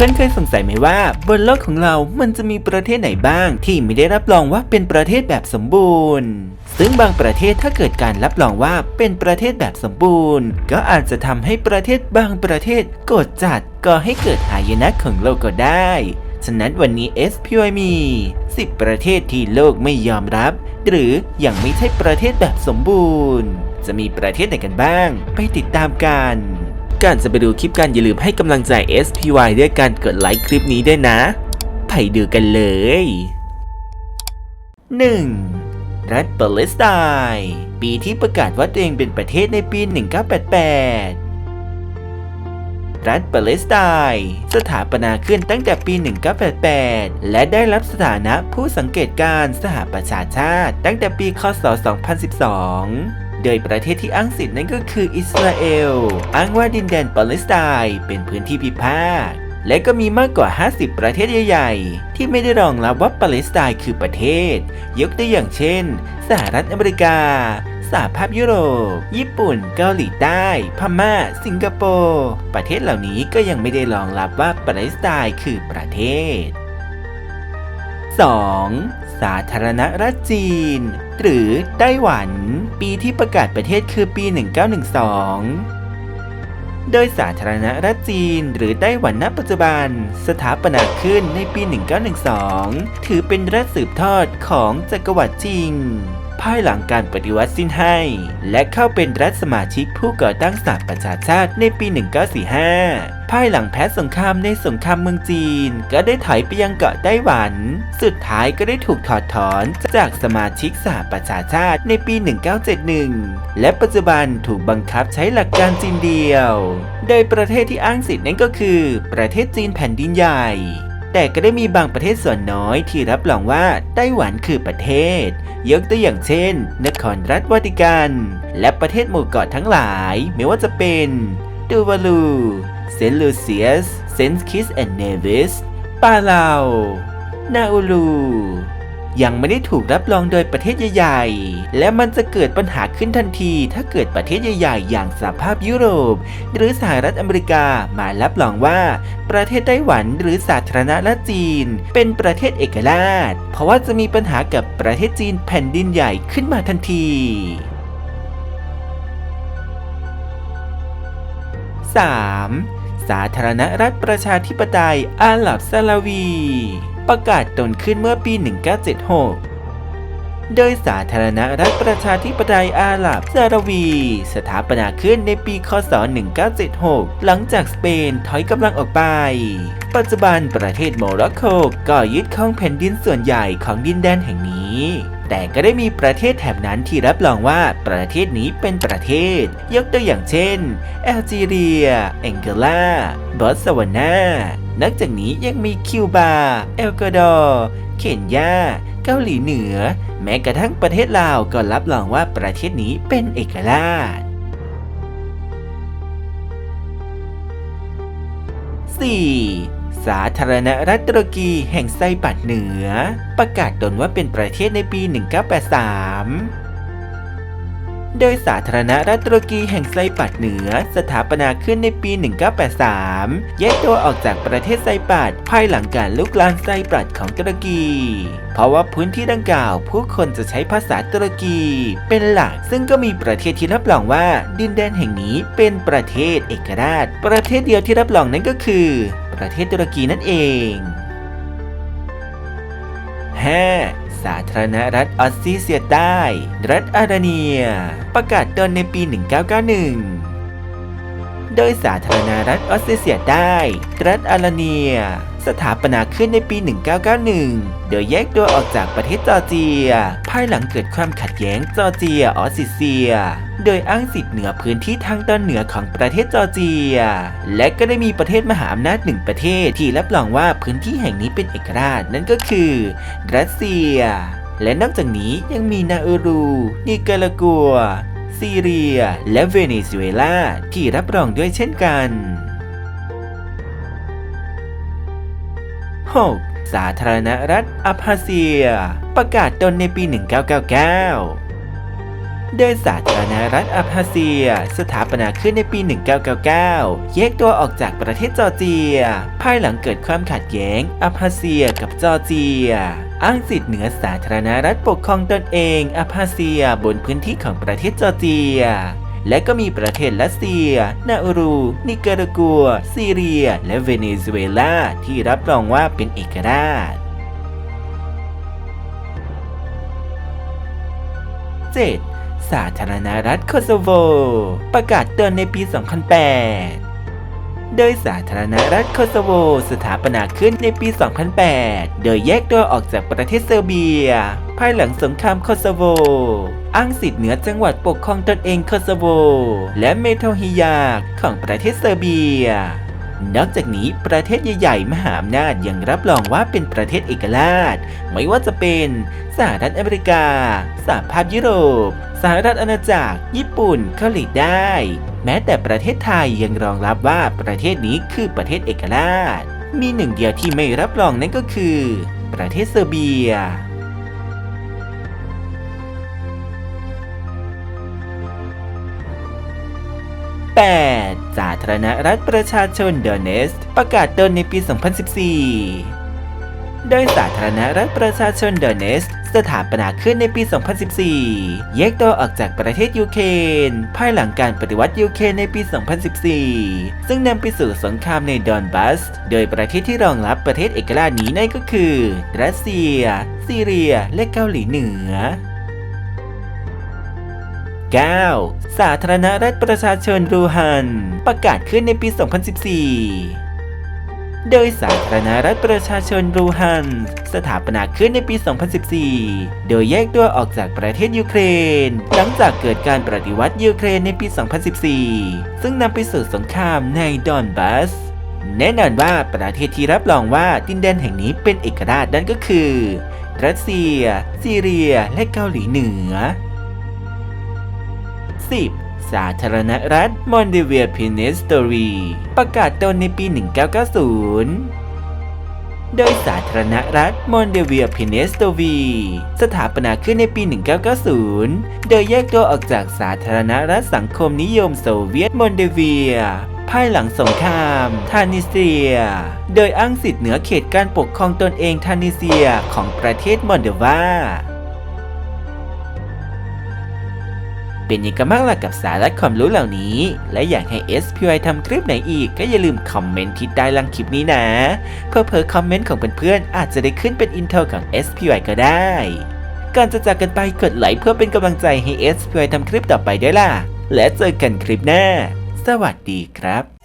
เพื่อนๆเคยสงสัยไหมว่า บนโลกของเรามันจะมีประเทศไหนบ้าง ที่ไม่ได้รับรองว่าเป็นประเทศแบบสมบูรณ์ ซึ่งบางประเทศถ้าเกิดการรับรองว่าเป็นประเทศแบบสมบูรณ์ ก็อาจจะทำให้ประเทศบางประเทศกรธจัดก่อให้เกิดหายนะของโลกก็ได้ ฉะนั้นวันนี้ SPY มี 10 ประเทศที่โลกไม่ยอมรับ หรือยังไม่ใช่ประเทศแบบสมบูรณ์ จะมีประเทศไหนกันบ้าง ไปติดตามกัน ก่อนจะไปดูคลิปกันอย่าลืมให้กำลังใจ SPY ด้วยการกดไลค์คลิปนี้ด้วยนะ ไปดูกันเลย 1. รัฐปาเลสไตน์ปีที่ประกาศว่าตัวเองเป็นประเทศในปี 1988รัฐปาเลสไตน์สถาปนาขึ้นตั้งแต่ปี 1988 และได้รับสถานะผู้สังเกตการณ์สหประชาชาติ ตั้งแต่ปี คศ 2012 โดยประเทศที่อ้างสิทธิ์นั้นก็คืออิสราเอล อ้างว่าดินแดนปาเลสไตน์เป็นพื้นที่พิพาทและก็มีมากกว่า 50 ประเทศใหญ่ๆ ที่ไม่ได้รองรับว่าปาเลสไตน์คือประเทศ ยกตัวอย่างเช่น สหรัฐอเมริกา สหภาพยุโรป ญี่ปุ่น เกาหลีใต้ พม่า สิงคโปร์ ประเทศเหล่านี้ก็ยังไม่ได้รองรับว่าปาเลสไตน์คือประเทศ 2. สาธารณรัฐจีน หรือไต้หวัน ปีที่ประกาศประเทศคือปี 1912โดยสาธารณรัฐจีน หรือไต้หวันณปัจจุบัน สถาปนาขึ้นในปี 1912 ถือเป็นรัฐสืบทอดของจักรวรรดิจิง ภายหลังการปฏิวัติสิ้นให้ และเข้าเป็นรัฐสมาชิกผู้ก่อตั้งสหประชาชาติในปี 1945 ภายหลังแพ้สงครามในสงครามเมืองจีน ก็ได้ถอยไปยังเกาะไต้หวัน สุดท้ายก็ได้ถูกถอดถอนจากสมาชิกสหประชาชาติในปี 1971 และปัจจุบันถูกบังคับใช้หลักการจีนเดียว โดยประเทศที่อ้างสิทธิ์นั้นก็คือ ประเทศจีนแผ่นดินใหญ่ แต่ก็ได้มีบางประเทศส่วนน้อยที่รับรองว่าไต้หวันคือประเทศ ยกตัวอย่างเช่น นครรัฐวาติกัน และประเทศหมู่เกาะทั้งหลาย ไม่ว่าจะเป็นดูวาลูเซนต์ลูเซียส เซนต์คิสแอนด์เนวิสปาลาว นาอูลู ยังไม่ได้ถูกรับรองโดยประเทศใหญ่ๆ และมันจะเกิดปัญหาขึ้นทันที ถ้าเกิดประเทศใหญ่ๆ อย่างสหภาพยุโรป หรือสหรัฐอเมริกามารับรองว่า ประเทศไต้หวันหรือสาธารณรัฐจีน เป็นประเทศเอกราช เพราะว่าจะมีปัญหากับประเทศจีนแผ่นดินใหญ่ขึ้นมาทันที 3. สาธารณรัฐประชาธิปไตยอาหรับซาลาวี ประกาศตนขึ้นเมื่อปี 1976 โดยสาธารณรัฐประชาธิปไตยอาหรับซาลาวี สถาปนาขึ้นในปี คศ 1976 หลังจากสเปนถอยกำลังออกไป ปัจจุบันประเทศโมร็อกโกก็ยึดครองแผ่นดินส่วนใหญ่ของดินแดนแห่งนี้ แต่ก็ได้มีประเทศแถบนั้นที่รับรองว่าประเทศนี้เป็นประเทศ ยกตัวอย่างเช่น แอลจีเรีย แองโกลา บอตสวานานอกจากนี้ยังมีคิวบา เอลกวาดอร์ เคนยา เกาหลีเหนือ แม้กระทั่งประเทศลาวก็รับรองว่าประเทศนี้เป็นเอกราช 4. สาธารณรัฐตุรกีแห่งไซปรัสเหนือ ประกาศตนว่าเป็นประเทศในปี 1983โดยสาธารณรัฐตุรกีแห่งไซปรัสเหนือ สถาปนาขึ้นในปี 1983 แยกตัวออกจากประเทศไซปรัสภายหลังการลุกลามไซปรัสของตุรกี เพราะว่าพื้นที่ดังกล่าว ผู้คนจะใช้ภาษาตุรกี เป็นหลัก ซึ่งก็มีประเทศที่รับรองว่า ดินแดนแห่งนี้เป็นประเทศเอกราช ประเทศเดียวที่รับรองนั้นก็คือ ประเทศตุรกีนั่นเอง 5. สาธารณรัฐออสเตรเลียใต้ รัฐอาร์เนีย ประกาศตนในปี 1991 โดยสาธารณรัฐออสเตรเลียใต้ รัฐอาร์เนีย สถาปนาขึ้นในปี 1991 โดยแยกตัวออกจากประเทศจอร์เจีย ภายหลังเกิดความขัดแย้งจอร์เจียออสซิเซีย โดยอ้างสิทธิ์เหนือพื้นที่ทางตอนเหนือของประเทศจอร์เจีย และก็ได้มีประเทศมหาอำนาจหนึ่งประเทศที่รับรองว่าพื้นที่แห่งนี้เป็นเอกราชนั่นก็คือ รัสเซีย และนอกจากนี้ยังมีนาอูรู นิการากัวซีเรีย และเวเนซุเอลาที่รับรองด้วยเช่นกัน 6. สาธารณรัฐอับฮาเซีย ประกาศตนในปี 1999 โดยสาธารณรัฐอับฮาเซีย สถาปนาขึ้นในปี 1999 แยกตัวออกจากประเทศจอร์เจีย ภายหลังเกิดความขัดแย้งอับฮาเซียกับจอร์เจีย อ้างสิทธิเหนือสาธารณรัฐปกครองตนเองอับฮาเซียบนพื้นที่ของประเทศจอร์เจีย และก็มีประเทศรัสเซีย นาอูรู นิการากัว ซีเรีย และเวเนซุเอลาที่รับรองว่าเป็นเอกราช 7. สาธารณรัฐโคโซโว ประกาศเตือนในปี 2008โดยสาธารณรัฐโคโซโว สถาปนาขึ้นในปี 2008 โดยแยกตัวออกจากประเทศเซอร์เบีย ภายหลังสงครามโคโซโว อ้างสิทธิ์เหนือจังหวัดปกครองตนเองโคโซโว และเมโทฮิยาของประเทศเซอร์เบีย นอกจากนี้ประเทศใหญ่ๆ มหาอำนาจยังรับรองว่าเป็นประเทศเอกราช ไม่ว่าจะเป็นสหรัฐอเมริกา สหภาพยุโรป สหรัฐอาณาจักร ญี่ปุ่น เกาหลีใต้แม้แต่ประเทศไทยยังรองรับว่าประเทศนี้คือประเทศเอกราช มีหนึ่งเดียวที่ไม่รับรองนั่นก็คือ ประเทศเซอร์เบีย 8. สาธารณรัฐประชาชนโดเนส ประกาศตนในปี 2014 โดยสาธารณรัฐประชาชนโดเนสสถาปนาขึ้นในปี 2014 แยกตัวออกจากประเทศยูเครนภายหลังการปฏิวัติยูเครนในปี 2014 ซึ่งนำไปสู่สงครามในดอนบัส โดยประเทศที่รองรับประเทศเอกราชนี้นั่นก็คือ รัสเซีย ซีเรีย และเกาหลีเหนือ 9. สาธารณรัฐประชาชนรูฮัน ประกาศขึ้นในปี 2014 โดยสาธารณรัฐประชาชนรูฮัน สถาปนาขึ้นในปี 2014 โดยแยกตัวออกจากประเทศยูเครน หลังจากเกิดการปฏิวัติยูเครนในปี 2014 ซึ่งนำไปสู่สงครามในดอนบัสแน่นอนว่าประเทศที่รับรองว่าดินแดนแห่งนี้เป็นเอกราชนั่นก็คือ รัสเซีย ซีเรีย และเกาหลีเหนือ 10. สาธารณรัฐมอนเดเวียพินเนสโตรีประกาศตนในปี 1990โดยสาธารณรัฐมอนเดเวียพินเนสโตวี สถาปนาขึ้นในปี 1990 โดยแยกตัวออกจากสาธารณรัฐสังคมนิยมโซเวียตมอนเดเวีย ภายหลังสงครามทานิเซีย โดยอ้างสิทธิเหนือเขตการปกครองตนเองทานิเซียของประเทศมอนเดวา เป็นยังกันบ้างล่ะกับสาระความรู้เหล่านี้ และอยากให้ SPY ทำคลิปไหนอีกก็อย่าลืมคอมเมนต์ที่ใต้ล่างคลิปนี้นะ เพื่อเผอคอมเมนต์ของเพื่อนๆอาจจะได้ขึ้นเป็นอินเทรของ SPY ก็ได้ ก่อนจะจากกันไปกดไลค์เพื่อเป็นกำลังใจให้ SPY ทำคลิปต่อไปด้วยล่ะ และเจอกันคลิปหน้า สวัสดีครับ